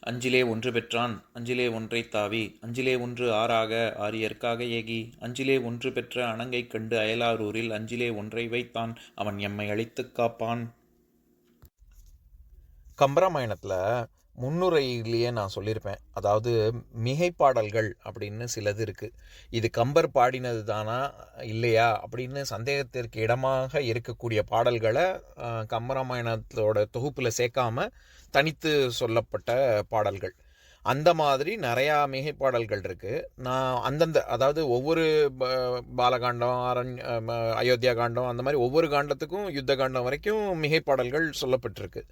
அஞ்சிலே ஒன்று பெற்றான் அஞ்சிலே ஒன்றை தாவி அஞ்சிலே ஒன்று ஆறாக ஆரியற்காக ஏகி அஞ்சிலே ஒன்று பெற்ற அணங்கை கண்டு அயலாரூரில் அஞ்சிலே ஒன்றை வைத்தான் அவன் எம்மை அழித்துக் காப்பான். கம்பராமாயணத்தில் முன்னுரையிலேயே நான் சொல்லியிருப்பேன். அதாவது மிகைப்பாடல்கள் அப்படின்னு சிலது இருக்குது இது கம்பர் பாடினது தானா? இல்லையா? அப்படின்னு சந்தேகத்திற்கு இடமாக இருக்கக்கூடிய பாடல்களை கம்பராமாயணத்தோட தொகுப்பில் சேர்க்காம தனித்து சொல்லப்பட்ட பாடல்கள். அந்த மாதிரி நிறையா மிகைப்பாடல்கள் இருக்குது நான் அந்தந்த அதாவது ஒவ்வொரு பாலகாண்டம் அரண் அயோத்தியா காண்டம் அந்த மாதிரி ஒவ்வொரு காண்டத்துக்கும் யுத்த காண்டம் வரைக்கும் மிகைப்பாடல்கள் சொல்லப்பட்டிருக்கு.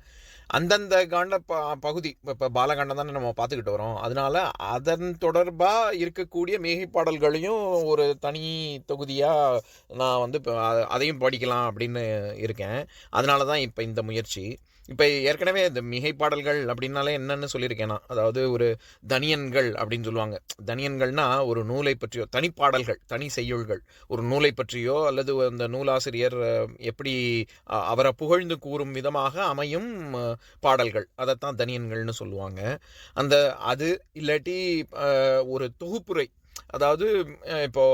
அந்தந்த காண்ட ப பகுதி இப்போ பாலகாண்டம் தானே நம்ம பார்த்துக்கிட்டு வரோம். அதனால அதன் தொடர்பாக இருக்கக்கூடிய மிகைப்பாடல்களையும் ஒரு தனி தொகுதியாக நான் வந்து இப்போ அதையும் படிக்கலாம் அப்படின்னு இருக்கேன். அதனால தான் இப்போ இந்த முயற்சி. இப்போ ஏற்கனவே இந்த மிகைப்பாடல்கள் அப்படின்னாலே என்னென்னு சொல்லியிருக்கேன் நான். அதாவது ஒரு தனியன்கள் அப்படின்னு சொல்லுவாங்க. தனியன்கள்னா ஒரு நூலை பற்றியோ தனிப்பாடல்கள் தனி செய்யுள்கள். ஒரு நூலை பற்றியோ அல்லது அந்த நூலாசிரியர் எப்படி அவரை புகழ்ந்து கூறும் விதமாக அமையும் பாடல்கள். அதைத்தான் தனியன்கள்னு சொல்லுவாங்க. அந்த அது இல்லாட்டி ஒரு தொகுப்புரை. அதாவது இப்போது இப்போ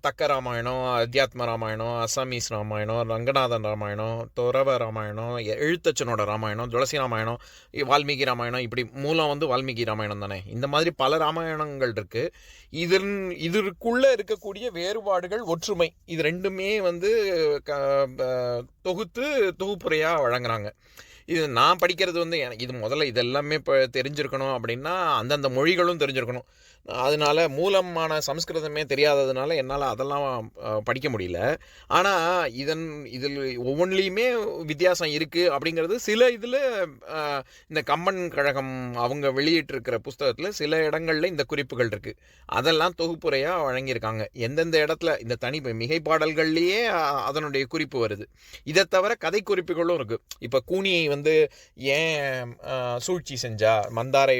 தக்க ராமாயணம் அத்தியாத்ம ராமாயணம் அசாமீஸ் ராமாயணம் ரங்கநாதன் ராமாயணம் துறவ ராமாயணம் எழுத்தச்சனோட ராமாயணம் துளசி ராமாயணம் வால்மீகி ராமாயணம் இப்படி மூலம் வந்து வால்மீகி ராமாயணம் தானே? இந்த மாதிரி பல ராமாயணங்கள் இருக்குது இதன் இதற்குள்ளே இருக்கக்கூடிய வேறுபாடுகள் ஒற்றுமை. இது ரெண்டுமே வந்து க ப- தொகுத்து தொகுப்புரையாக வழங்குறாங்க. இது நான் படிக்கிறது வந்து எனக்கு இது முதல்ல இதெல்லாமே இப்போ தெரிஞ்சிருக்கணும் அப்படின்னா அந்தந்த மொழிகளும் தெரிஞ்சிருக்கணும். அதனால மூலமான சம்ஸ்கிருதமே தெரியாததுனால என்ன என்னால் அதெல்லாம் படிக்க முடியல. ஆனால் இதன் இதில் ஒவ்வொன்றிலையுமே வித்தியாசம் இருக்குது அப்படிங்கிறது சில இதில் இந்த கம்பன் கழகம் அவங்க வெளியிட்டிருக்கிற புஸ்தகத்தில் சில இடங்களில் இந்த குறிப்புகள் இருக்குது அதெல்லாம் தொகுப்புரையாக வழங்கியிருக்காங்க. எந்தெந்த இடத்துல இந்த தனி மிகை பாடல்கள்லேயே அதனுடைய குறிப்பு வருது. இதை தவிர கதை குறிப்புகளும் இருக்குது இப்போ கூனியை வந்து ஏன் சூழ்ச்சி செஞ்சா மந்தாரை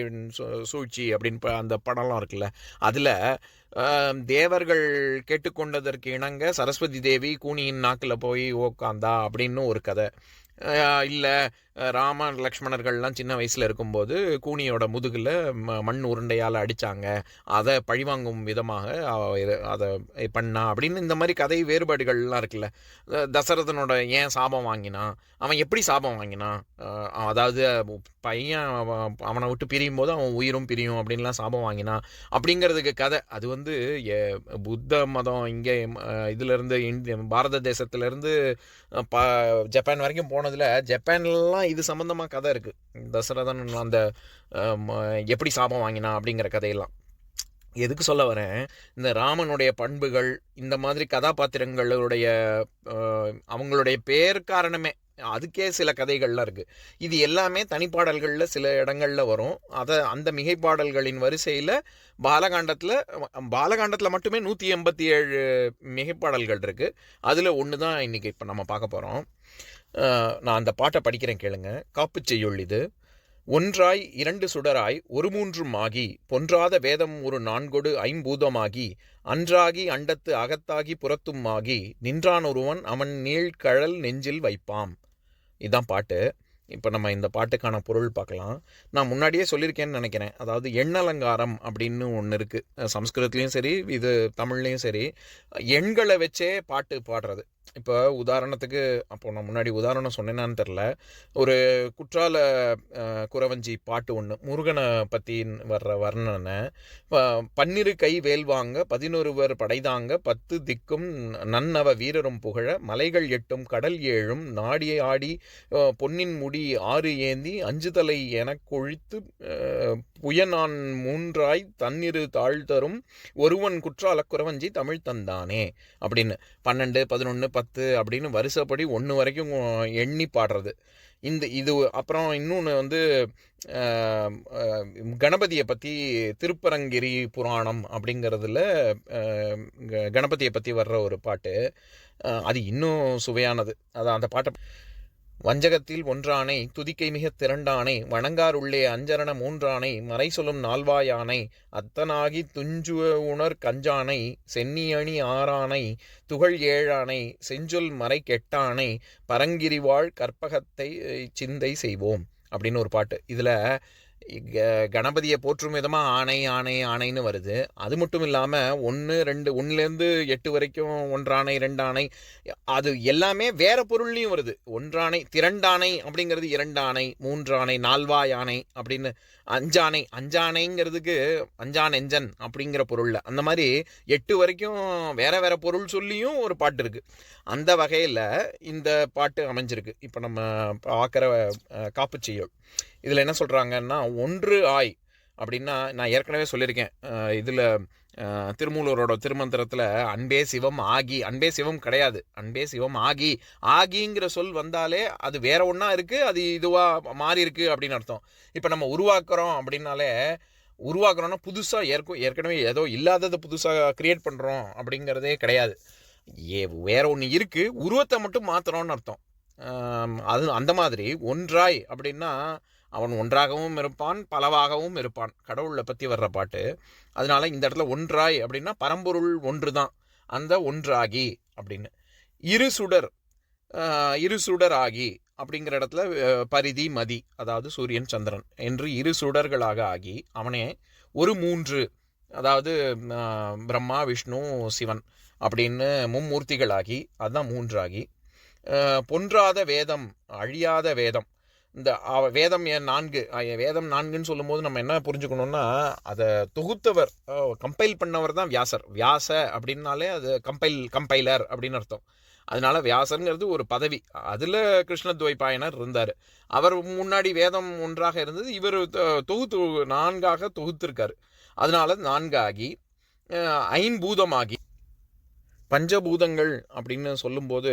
சூழ்ச்சி அப்படின்னு அந்த படம்லாம் இருக்குல்ல அதில் தேவர்கள் கேட்டுக்கொண்டதற்கு இணங்க சரஸ்வதி தேவி கூனியின் நாக்கில் போய் உக்காந்தா அப்படின்னு ஒரு கதை. இல்லை ராமன் லக்ஷ்மணர்கள்லாம் சின்ன வயசில் இருக்கும்போது கூனியோட முதுகில் ம மண் உருண்டையால் அடித்தாங்க அதை பழிவாங்கும் விதமாக அதை பண்ணா அப்படின்னு இந்த மாதிரி கதை வேறுபாடுகள்லாம் இருக்குல்ல. தசரதனோட ஏன் சாபம் வாங்கினான் அவன் எப்படி சாபம் வாங்கினான் அதாவது பையன் அவனை விட்டு பிரியும் போது அவன் உயிரும் பிரியும் அப்படின்லாம் சாபம் வாங்கினான் அப்படிங்கிறதுக்கு கதை. அது வந்து புத்த மதம் இங்கே இதிலேருந்து இந்திய பாரத தேசத்துலேருந்து ப ஜப்பான் வரைக்கும் போனதில் ஜப்பான்லாம் இது சம்மந்தமாக கதை இருக்குது தசரதன் அந்த எப்படி சாபம் வாங்கினா அப்படிங்கிற கதையெல்லாம். எதுக்கு சொல்ல வரேன்? இந்த ராமனுடைய பண்புகள் இந்த மாதிரி கதாபாத்திரங்களுடைய அவங்களுடைய பேர் காரணமே அதுக்கே சில கதைகள்லாம் இருக்குது இது எல்லாமே தனிப்பாடல்களில் சில இடங்களில் வரும். அதை அந்த மிகைப்பாடல்களின் வரிசையில் பாலகாண்டத்தில் பாலகாண்டத்தில் மட்டுமே நூற்றி எண்பத்தி ஏழு மிகைப்பாடல்கள் இருக்குது அதில் ஒன்று தான் இன்றைக்கி இப்போ நம்ம பார்க்க போகிறோம் நான் அந்த பாட்டை படிக்கிறேன் கேளுங்க. காப்புச் செய்யுள் இது. ஒன்றாய் இரண்டு சுடராய் ஒரு மூன்றும் ஆகி பொன்றாத வேதம் ஒரு நான்கொடு ஐம்பூதமாகி அன்றாகி அண்டத்து அகத்தாகி புறத்தும் ஆகி நின்றான் ஒருவன் அவன் நீழ்கழல் நெஞ்சில் வைப்பாம். இதுதான் பாட்டு. இப்போ நம்ம இந்த பாட்டுக்கான பொருள் பார்க்கலாம். நான் முன்னாடியே சொல்லியிருக்கேன்னு நினைக்கிறேன். அதாவது எண்ணலங்காரம் அப்படின்னு ஒன்று இருக்குது சம்ஸ்கிருதத்துலேயும் சரி இது தமிழ்லேயும் சரி. எண்களை வச்சே பாட்டு பாடுறது. இப்போ உதாரணத்துக்கு அப்போ நான் முன்னாடி உதாரணம் சொன்னேனான்னு தெரில. ஒரு குற்றால குறவஞ்சி பாட்டு ஒன்று முருகனை பற்றி வர்ற வர்ணனை. ப- பன்னிரு கை வேல்வாங்க பதினொருவர் படைதாங்க பத்து திக்கும் நன்னவ வீரரும் புகழ மலைகள் எட்டும் கடல் ஏழும் நாடியை ஆடி பொன்னின் முடி ஆறு ஏந்தி அஞ்சு தலை என கொழித்து புயனான் மூன்றாய் தன்னிரு தாழ்த்தரும் ஒருவன் குற்றால குறவஞ்சி தமிழ் தந்தானே அப்படின்னு. பன்னெண்டு பதினொன்று பத்து அப்படின்னு வருஷப்படி ஒன்று வரைக்கும் எண்ணி பாடுறது. இந்த இது அப்புறம் இன்னொன்று வந்து கணபதியை பற்றி திருப்பரங்கிரி புராணம் அப்படிங்கிறதுல க- கணபதியை பற்றி வர்ற ஒரு பாட்டு. அது இன்னும் சுவையானது. அதான் அந்த பாட்டை வஞ்சகத்தில் ஒன்றானை துதிக்கை மிகத் திரண்டானை வணங்கார் உள்ளே அஞ்சரண மூன்றானை மறை சொல்லும் நால்வாயானை அத்தனாகி துஞ்சுவ உணர் கஞ்சானை சென்னியணி ஆறானை துகள் ஏழானை செஞ்சொல் மறை கெட்டானை பரங்கிரிவாழ் கற்பகத்தை சிந்தை செய்வோம். அப்படின்னு ஒரு பாட்டு. இதில் கணபதியை போற்றும் விதமாக ஆணை ஆணை ஆணைன்னு வருது. அது மட்டும் இல்லாமல் ஒன்று ரெண்டு ஒன்றுலேருந்து எட்டு வரைக்கும் ஒன்றானை ரெண்டாணை அது எல்லாமே வேற பொருள்லையும் வருது. ஒன்றாணை திரண்டாணை அப்படிங்கிறது இரண்டாணை மூன்றாணை நால்வா யானை அப்படின்னு அஞ்சாணை அஞ்சானைங்கிறதுக்கு அஞ்சான் எஞ்சன் அப்படிங்கிற பொருள்ல. அந்த மாதிரி எட்டு வரைக்கும் வேற வேற பொருள் சொல்லியும் ஒரு பாட்டு இருக்கு. அந்த வகையில் இந்த பாட்டு அமைஞ்சிருக்கு. இப்போ நம்ம பார்க்குற காப்புச்செய்யுள் இதில் என்ன சொல்கிறாங்கன்னா ஒன்று ஆய் அப்படின்னா நான் ஏற்கனவே சொல்லியிருக்கேன். இதில் திருமூலரோட திருமந்திரத்தில் அன்பே சிவம் ஆகி அன்பே சிவம் கிடையாது அன்பே சிவம் ஆகி ஆகிங்கிற சொல் வந்தாலே அது வேற ஒன்றா இருக்குது அது இதுவாக மாறி இருக்குது அப்படின்னு அர்த்தம். இப்போ நம்ம உருவாக்குறோம் அப்படின்னாலே உருவாக்குறோம்னா புதுசாக ஏற்க ஏற்கனவே ஏதோ இல்லாததை புதுசாக கிரியேட் பண்ணுறோம் அப்படிங்கிறதே கிடையாது. ஏ வேற ஒன்று இருக்குது உருவத்தை மட்டும் மாற்றுறோன்னு அர்த்தம். அது அந்த மாதிரி ஒன்றாய் அப்படின்னா அவன் ஒன்றாகவும் இருப்பான் பலவாகவும் இருப்பான். கடவுளை பற்றி வர்ற பாட்டு. அதனால இந்த இடத்துல ஒன்றாய் அப்படின்னா பரம்பொருள் ஒன்று தான் அந்த ஒன்றாகி அப்படின்னு. இரு சுடர் இரு சுடர் ஆகி அப்படிங்கிற இடத்துல பரிதி மதி அதாவது சூரியன் சந்திரன் என்று இரு சுடர்களாக ஆகி அவனே ஒரு மூன்று அதாவது பிரம்மா விஷ்ணு சிவன் அப்படின்னு மும்மூர்த்திகளாகி அதுதான் மூன்றாகி பொன்றாத வேதம் அழியாத வேதம். இந்த வேதம் ஏன் நான்கு? வேதம் நான்குன்னு சொல்லும்போது நம்ம என்ன புரிஞ்சுக்கணும்னா அதை தொகுத்தவர் கம்பைல் பண்ணவர் தான் வியாசர். வியாச அப்படின்னாலே அது கம்பைல் கம்பைலர் அப்படின்னு அர்த்தம். அதனால வியாசருங்கிறது ஒரு பதவி. அதில் கிருஷ்ணத்வைபாயனர் இருந்தார். அவர் முன்னாடி வேதம் ஒன்றாக இருந்தது இவர் தொகுத்து நான்காக தொகுத்திருக்கார். அதனால நான்காகி ஐம்பூதமாகி பஞ்சபூதங்கள் அப்படின்னு சொல்லும்போது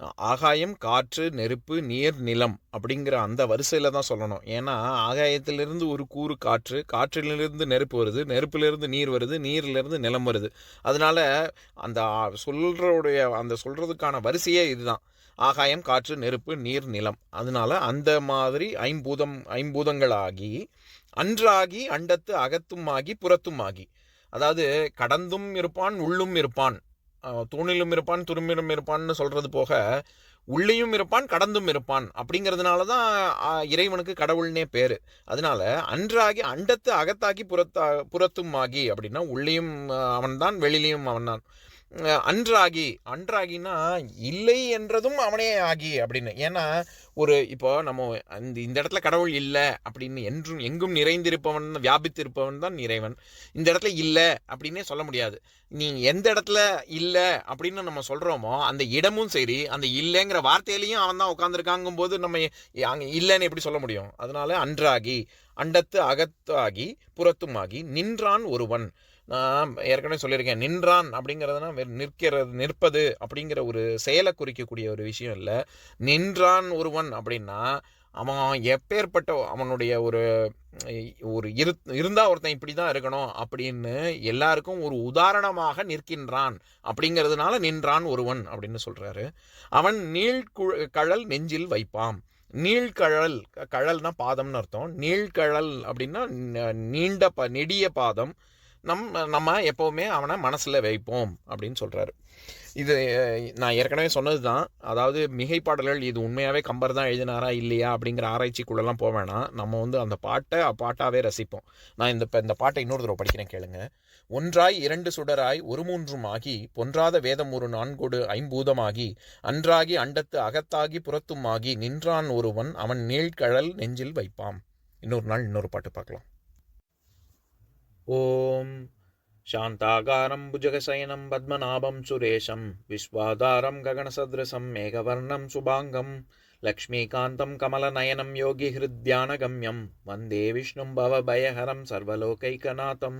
ஆகாயம் காற்று நெருப்பு நீர் நிலம் அப்படிங்கிற அந்த வரிசையில் தான் சொல்லணும். ஏன்னா ஆகாயத்திலிருந்து ஒரு கூறு காற்று காற்றிலிருந்து நெருப்பு வருது நெருப்பிலிருந்து நீர் வருது நீரிலிருந்து நிலம் வருது. அதனால் அந்த சொல்கிறவுடைய அந்த சொல்கிறதுக்கான வரிசையே இதுதான். ஆகாயம் காற்று நெருப்பு நீர் நிலம். அதனால அந்த மாதிரி ஐம்பூதம் ஐம்பூதங்களாகி அன்றாகி அண்டத்து அகத்தும் ஆகி புறத்தும் ஆகி அதாவது கடந்தும் இருப்பான் உள்ளும் இருப்பான். தூணிலும் இருப்பான் துரும்பிலும் இருப்பான்னு சொல்றது போக உள்ளேயும் இருப்பான் கடந்தும் இருப்பான் அப்படிங்கிறதுனால தான் இறைவனுக்கு கடவுள்னே பேர். அதனால அன்றாகி அண்டத்து அகத்தாக்கி புறத்தா புறத்தும் ஆகி அப்படின்னா உள்ளேயும் அவன்தான் வெளியிலையும் அவன்தான். அன்றாகி அன்றாகினா இல்லை என்றதும் அவனே ஆகி அப்படின்னு. ஏன்னா ஒரு இப்போ நம்ம அந்த இந்த இடத்துல கடவுள் இல்லை அப்படின்னு என்றும் எங்கும் நிறைந்திருப்பவன் வியாபித்திருப்பவன் தான் இறைவன். இந்த இடத்துல இல்லை அப்படின்னே சொல்ல முடியாது. நீ எந்த இடத்துல இல்லை அப்படின்னு நம்ம சொல்கிறோமோ அந்த இடமும் சரி அந்த இல்லைங்கிற வார்த்தையிலையும் அவன் தான் உட்காந்துருக்காங்கும் போது நம்ம அங்கே இல்லைன்னு எப்படி சொல்ல முடியும்? அதனால அன்றாகி அண்டத்து அகத்தாகி புறத்துமாகி நின்றான் ஒருவன். நான் ஏற்கனவே சொல்லியிருக்கேன் நின்றான் அப்படிங்கிறதுனா வெறும் நிற்கிறது நிற்பது அப்படிங்கிற ஒரு செயலை குறிக்கக்கூடிய ஒரு விஷயம் இல்லை. நின்றான் ஒருவன் அப்படின்னா அவன் எப்பேற்பட்ட அவனுடைய ஒரு ஒரு இரு இருந்தா ஒருத்தன் இப்படி தான் இருக்கணும் அப்படின்னு எல்லாருக்கும் ஒரு உதாரணமாக நிற்கின்றான் அப்படிங்கிறதுனால நின்றான் ஒருவன் அப்படின்னு சொல்றாரு. அவன் நீள் கழல் நெஞ்சில் வைப்பாம் நீழ்கழல் கழல்னா பாதம்னு அர்த்தம். நீழ்கழல் அப்படின்னா நீண்ட ப நெடிய பாதம். நம் நம்ம எப்போவுமே அவனை மனசில் வைப்போம் அப்படின்னு சொல்கிறாரு இது நான் ஏற்கனவே சொன்னது தான் அதாவது மிகைப்பாடல்கள் இது உண்மையாகவே கம்பர் தான் எழுதினாரா இல்லையா அப்படிங்கிற ஆராய்ச்சிக்குள்ளெல்லாம் போக வேணாம் நம்ம வந்து அந்த பாட்டை பாட்டாகவே ரசிப்போம். நான் இந்த இப்போ இந்த பாட்டை இன்னொரு தடவை படிக்கிறேன் கேளுங்க. ஒன்றாய் இரண்டு சுடராய் ஒரு மூன்றும் ஆகி பொன்றாத வேதம் ஒரு நான்கோடு ஐம்பூதமாகி அன்றாகி அண்டத்து அகத்தாகி புறத்தும் ஆகி நின்றான் ஒருவன் அவன் நீழ்கழல் நெஞ்சில் வைப்பாம் இன்னொரு நாள் இன்னொரு பாட்டு பார்க்கலாம் ஓம் शान्ताकारं भुजगशयनं पद्मनाभं सुरेशं विश्वाधारं गगनसदृशं मेघवर्णं शुभाङ्गं लक्ष्मीकान्तं कमलनयनं योगिहृद्यानगम्यं वन्दे विष्णुं भवभयहरं सर्वलोकैकनाथम्